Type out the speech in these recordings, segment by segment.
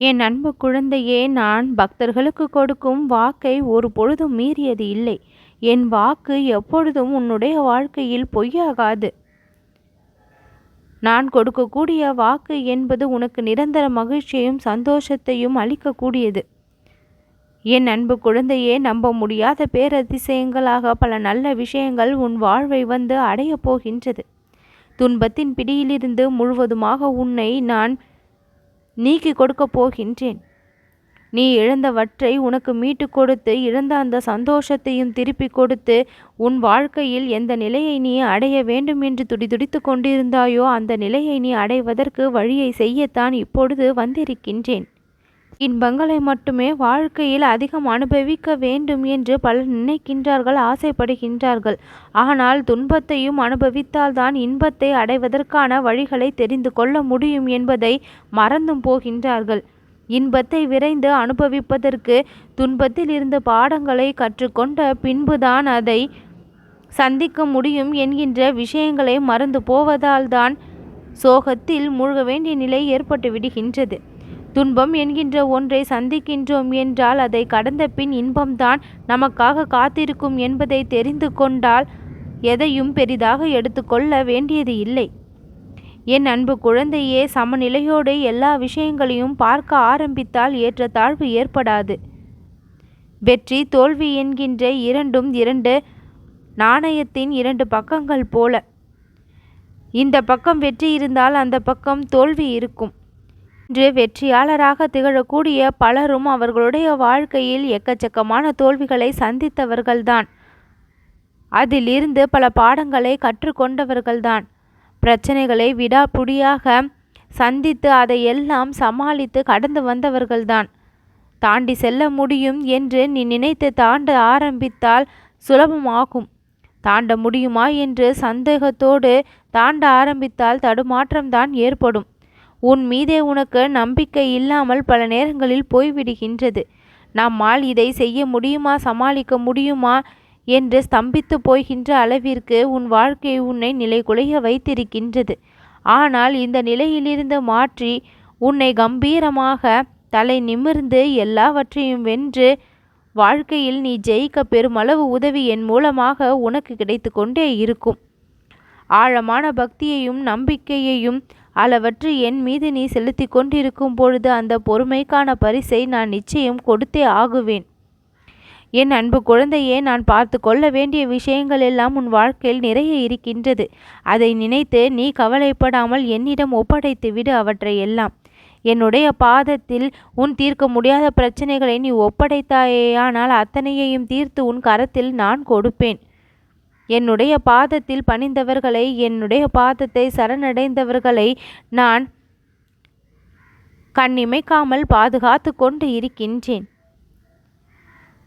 என் அன்பு குழந்தையே நான் பக்தர்களுக்கு கொடுக்கும் வாக்கை ஒரு பொழுதும் மீறியது இல்லை. என் வாக்கு எப்பொழுதும் உன்னுடைய வாழ்க்கையில் பொய்யாகாது. நான் கொடுக்கக்கூடிய வாக்கு என்பது உனக்கு நிரந்தர மகிழ்ச்சியையும் சந்தோஷத்தையும் அளிக்கக்கூடியது. என் அன்பு குழந்தையே நம்ப முடியாத பேரதிசயங்களாக பல நல்ல விஷயங்கள் உன் வாழ்வை வந்து அடையப் போகின்றது. துன்பத்தின் பிடியிலிருந்து முழுவதுமாக உன்னை நான் நீக்கி கொடுக்கப் போகின்றேன். நீ இழந்தவற்றை உனக்கு மீட்டு கொடுத்து இழந்த அந்த சந்தோஷத்தையும் திருப்பி கொடுத்து உன் வாழ்க்கையில் எந்த நிலையை நீ அடைய வேண்டும் என்று துடிதுடித்து கொண்டிருந்தாயோ அந்த நிலையை நீ அடைவதற்கு வழியை செய்யத்தான் இப்பொழுது வந்திருக்கின்றேன். இன்பங்களை மட்டுமே வாழ்க்கையில் அதிகம் அனுபவிக்க வேண்டும் என்று பலர் நினைக்கின்றார்கள் ஆசைப்படுகின்றார்கள். ஆனால் துன்பத்தையும் அனுபவித்தால்தான் இன்பத்தை அடைவதற்கான வழிகளை தெரிந்து கொள்ள முடியும் என்பதை மறந்தும் போகின்றார்கள். இன்பத்தை விரைந்து அனுபவிப்பதற்கு துன்பத்தில் இருந்த பாடங்களை கற்றுக்கொண்ட பின்புதான் அதை சந்திக்க முடியும் என்கின்ற விஷயங்களை மறந்து போவதால்தான் சோகத்தில் மூழ்க வேண்டிய நிலை ஏற்பட்டு விடுகின்றது. துன்பம் என்கின்ற ஒன்றை சந்திக்கின்றோம் என்றால் அதை கடந்த பின் இன்பம்தான் நமக்காக காத்திருக்கும் என்பதை தெரிந்து கொண்டால் எதையும் பெரிதாக எடுத்துக்கொள்ள வேண்டியது இல்லை. என் அன்பு குழந்தையே சமநிலையோடு எல்லா விஷயங்களையும் பார்க்க ஆரம்பித்தால் ஏற்ற தாழ்வு ஏற்படாது. வெற்றி தோல்வி என்கின்ற இரண்டும் இரண்டு நாணயத்தின் இரண்டு பக்கங்கள் போல. இந்த பக்கம் வெற்றி இருந்தால் அந்த பக்கம் தோல்வி இருக்கும். இன்று வெற்றியாளராக திகழக்கூடிய பலரும் அவர்களுடைய வாழ்க்கையில் எக்கச்சக்கமான தோல்விகளை சந்தித்தவர்கள்தான். அதிலிருந்து பல பாடங்களை கற்றுக்கொண்டவர்கள்தான். பிரச்சனைகளை விடாப்புடியாக சந்தித்து அதையெல்லாம் சமாளித்து கடந்து வந்தவர்கள்தான். தாண்டி செல்ல முடியும் என்று நீ நினைத்து தாண்ட ஆரம்பித்தால் சுலபமாகும். தாண்ட முடியுமா என்று சந்தேகத்தோடு தாண்ட ஆரம்பித்தால் தடுமாற்றம்தான் ஏற்படும். உன் மீதே உனக்கு நம்பிக்கை இல்லாமல் பல நேரங்களில் போய்விடுகின்றது. நம்மால் இதை செய்ய முடியுமா சமாளிக்க முடியுமா என்று ஸ்தம்பித்து போகின்ற அளவிற்கு உன் வாழ்க்கை உன்னை நிலைகுலைய வைத்திருக்கின்றது. ஆனால் இந்த நிலையிலிருந்து மாற்றி உன்னை கம்பீரமாக தலை நிமிர்ந்து எல்லாவற்றையும் வென்று வாழ்க்கையில் நீ ஜெயிக்க பெருமளவு உதவி என் மூலமாக உனக்கு கிடைத்து கொண்டே இருக்கும். ஆழமான பக்தியையும் நம்பிக்கையையும் அளவற்று என் மீது நீ செலுத்தி கொண்டிருக்கும் பொழுது அந்த பொறுமைக்கான பரிசை நான் நிச்சயம் கொடுத்தே ஆகுவேன். என் அன்பு குழந்தையே நான் பார்த்து கொள்ள வேண்டிய விஷயங்கள் எல்லாம் உன் வாழ்க்கையில் நிறைய இருக்கின்றது. அதை நினைத்து நீ கவலைப்படாமல் என்னிடம் ஒப்படைத்து விடு அவற்றை எல்லாம். என்னுடைய பாதத்தில் உன் தீர்க்க முடியாத பிரச்சனைகளை நீ ஒப்படைத்தாயேயானால் அத்தனையையும் தீர்த்து உன் கரத்தில் நான் கொடுப்பேன். என்னுடைய பாதத்தில் பணிந்தவர்களை என்னுடைய பாதத்தை சரணடைந்தவர்களை நான் கண்ணிமைக்காமல் பாதுகாத்து கொண்டு இருக்கின்றேன்.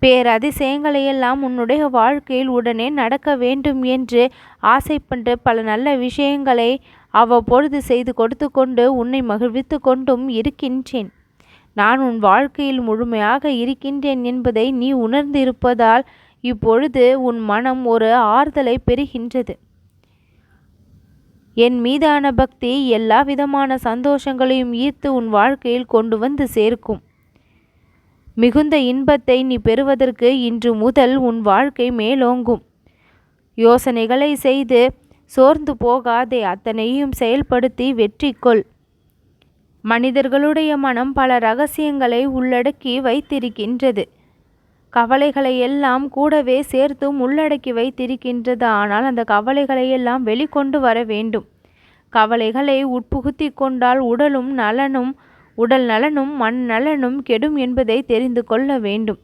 பேரதிசயங்களையெல்லாம் உன்னுடைய வாழ்க்கையில் உடனே நடக்க வேண்டும் என்று ஆசைப்பட்டு பல நல்ல விஷயங்களை அவ்வப்பொழுது செய்து கொடுத்து கொண்டு உன்னை மகிழ்வித்து கொண்டும் இருக்கின்றேன். நான் உன் வாழ்க்கையில் முழுமையாக இருக்கின்றேன் என்பதை நீ உணர்ந்திருப்பதால் இப்பொழுது உன் மனம் ஒரு ஆறுதலை பெறுகின்றது. என் மீதான பக்தி எல்லா விதமான சந்தோஷங்களையும் ஈர்த்து உன் வாழ்க்கையில் கொண்டு வந்து சேர்க்கும். மிகுந்த இன்பத்தை நீ பெறுவதற்கு இன்று முதல் உன் வாழ்க்கை மேலோங்கும். யோசனைகளை செய்து சோர்ந்து போகாதே அத்தனையும் செயல்படுத்தி வெற்றி கொள் மனிதர்களுடைய மனம் பல ரகசியங்களை உள்ளடக்கி வைத்திருக்கின்றது. கவலைகளை எல்லாம் கூடவே சேர்த்தும் உள்ளடக்கி வைத்திருக்கின்றது. ஆனால் அந்த கவலைகளை எல்லாம் வெளிக்கொண்டு வர வேண்டும். கவலைகளை உட்புகுத்தி கொண்டால் உடலும் நலனும் உடல் நலனும் மண் நலனும் கெடும் என்பதை தெரிந்து கொள்ள வேண்டும்.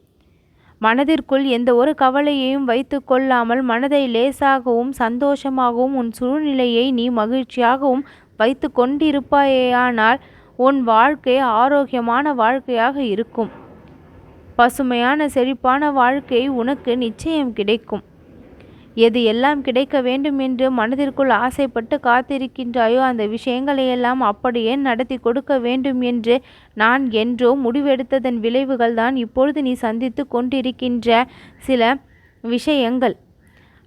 மனதிற்குள் எந்த ஒரு கவலையையும் வைத்து கொள்ளாமல் மனதை லேசாகவும் சந்தோஷமாகவும் உன் சூழ்நிலையை நீ மகிழ்ச்சியாகவும் வைத்து கொண்டிருப்பாயேயானால் உன் வாழ்க்கை ஆரோக்கியமான வாழ்க்கையாக இருக்கும். பசுமையான செழிப்பான வாழ்க்கை உனக்கு நிச்சயம் கிடைக்கும். எது எல்லாம் கிடைக்க வேண்டும் என்று மனதிற்குள் ஆசைப்பட்டு காத்திருக்கின்றாயோ அந்த விஷயங்களையெல்லாம் அப்படியே நடத்தி கொடுக்க வேண்டும் என்று நான் என்றோ முடிவெடுத்ததன் விளைவுகள் தான் இப்பொழுது நீ சந்தித்து கொண்டிருக்கின்ற சில விஷயங்கள்.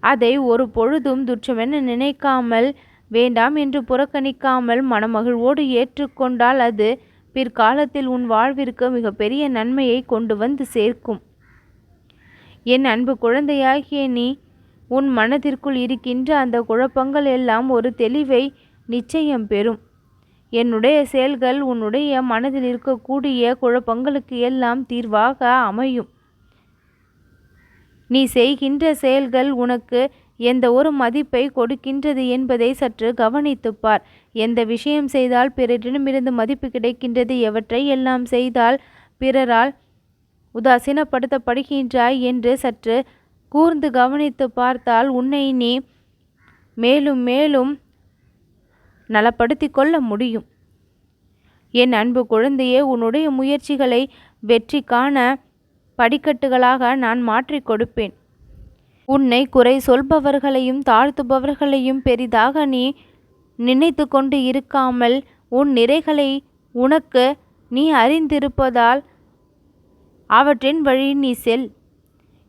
அதை ஒரு பொழுதும் துற்றமென நினைக்காமல் வேண்டாம் என்று புறக்கணிக்காமல் மனமகிழ்வோடு ஏற்றுக்கொண்டால் அது பிற்காலத்தில் உன் வாழ்விற்கு மிகப்பெரிய நன்மையை கொண்டு வந்து சேர்க்கும். என் அன்பு குழந்தையாகிய நீ உன் மனதிற்குள் இருக்கின்ற அந்த குழப்பங்கள் எல்லாம் ஒரு தெளிவை நிச்சயம் பெறும். என்னுடைய செயல்கள் உன்னுடைய மனதில் இருக்கக்கூடிய குழப்பங்களுக்கு எல்லாம் தீர்வாக அமையும். நீ செய்கின்ற செயல்கள் உனக்கு எந்த ஒரு மதிப்பை கொடுக்கின்றது என்பதை சற்று கவனித்துப்பார் எந்த விஷயம் செய்தால் பிறரிடமிருந்து மதிப்பு கிடைக்கின்றது? எவற்றை எல்லாம் செய்தால் பிறரால் உதாசீனப்படுத்தப்படுகின்றாய் என்று சற்று கூர்ந்து கவனித்து பார்த்தால் உன்னை நீ மேலும் மேலும் நலப்படுத்தி கொள்ள முடியும். என் அன்பு குழந்தையே உன்னுடைய முயற்சிகளை வெற்றி காண படிக்கட்டுகளாக நான் மாற்றி கொடுப்பேன். உன்னை குறை சொல்பவர்களையும் தாழ்த்துபவர்களையும் பெரிதாக நீ நினைத்து கொண்டு இருக்காமல் உன் நிறைகளை உனக்கு நீ அறிந்திருப்பதால் அவற்றின் வழி நீ செல்.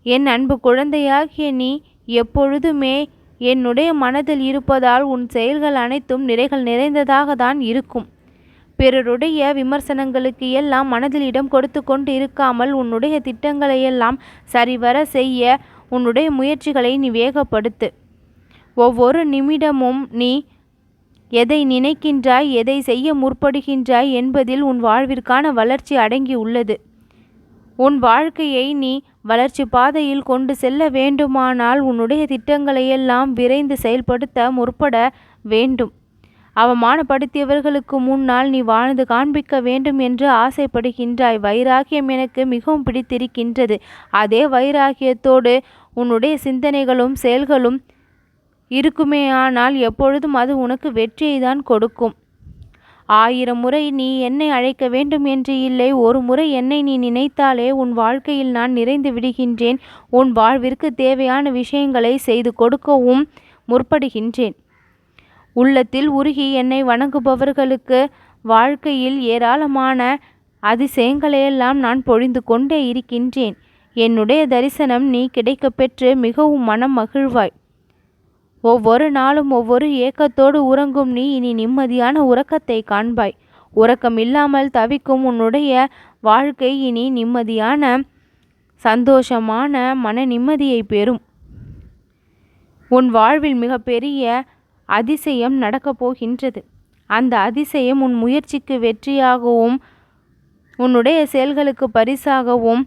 என் அன்பு குழந்தையாகிய நீ எப்பொழுதுமே என்னுடைய மனதில் இருப்பதால் உன் செயல்கள் அனைத்தும் நிறைகள் நிறைந்ததாக தான் இருக்கும். பிறருடைய விமர்சனங்களுக்கு எல்லாம் மனதில் இடம் கொடுத்து கொண்டு இருக்காமல் உன்னுடைய திட்டங்களை எல்லாம் சரிவர செய்ய உன்னுடைய முயற்சிகளை நீ வேகப்படுத்து. ஒவ்வொரு நிமிடமும் நீ எதை நினைக்கின்றாய் எதை செய்ய முற்படுகின்றாய் என்பதில் உன் வாழ்விற்கான வளர்ச்சி அடங்கி உள்ளது. உன் வாழ்க்கையை நீ வளர்ச்சி பாதையில் கொண்டு செல்ல வேண்டுமானால் உன்னுடைய திட்டங்களையெல்லாம் விரைந்து செயல்படுத்த முற்பட வேண்டும். அவமானப்படுத்தியவர்களுக்கு முன்னால் நீ வாழ்ந்து காண்பிக்க வேண்டும் என்று ஆசைப்படுகின்றாய். வைராகியம் எனக்கு மிகவும் பிடித்திருக்கின்றது. அதே வைராகியத்தோடு உன்னுடைய சிந்தனைகளும் செயல்களும் இருக்குமே ஆனால் எப்பொழுதும் அது உனக்கு வெற்றியை தான் கொடுக்கும். ஆயிரம் முறை நீ என்னை அழைக்க வேண்டும் என்று இல்லை ஒரு முறை என்னை நீ நினைத்தாலே உன் வாழ்க்கையில் நான் நிறைந்து விடுகின்றேன். உன் வாழ்விற்கு தேவையான விஷயங்களை செய்து கொடுக்கவும் முற்படுகின்றேன். உள்ளத்தில் உருகி என்னை வணங்குபவர்களுக்கு வாழ்க்கையில் ஏராளமான அதிசயங்களையெல்லாம் நான் பொழிந்து கொண்டே இருக்கின்றேன். என்னுடைய தரிசனம் நீ கிடைக்கப்பெற்று மிகவும் மனம் மகிழ்வாய். ஒவ்வொரு நாளும் ஒவ்வொரு ஏக்கத்தோடு உறங்கும் நீ இனி நிம்மதியான உறக்கத்தை காண்பாய். உறக்கம் இல்லாமல் தவிக்கும் உன்னுடைய வாழ்க்கை இனி நிம்மதியான சந்தோஷமான மன நிம்மதியை பெறும். உன் வாழ்வில் மிகப்பெரிய அதிசயம் நடக்கப் போகின்றது. அந்த அதிசயம் உன் முயற்சிக்கு வெற்றியாகவும் உன்னுடைய செயல்களுக்கு பரிசாகவும்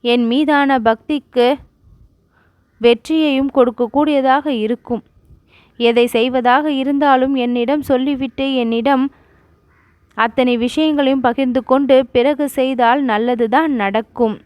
என் மீதான பக்திக்கு வெற்றியையும் கொடுக்கக்கூடியதாக இருக்கும். எதை செய்வதாக இருந்தாலும் என்னிடம் சொல்லிவிட்டு என்னிடம் அத்தனை விஷயங்களையும் பகிர்ந்து கொண்டு பிறகு செய்தால் நல்லதுதான் நடக்கும்.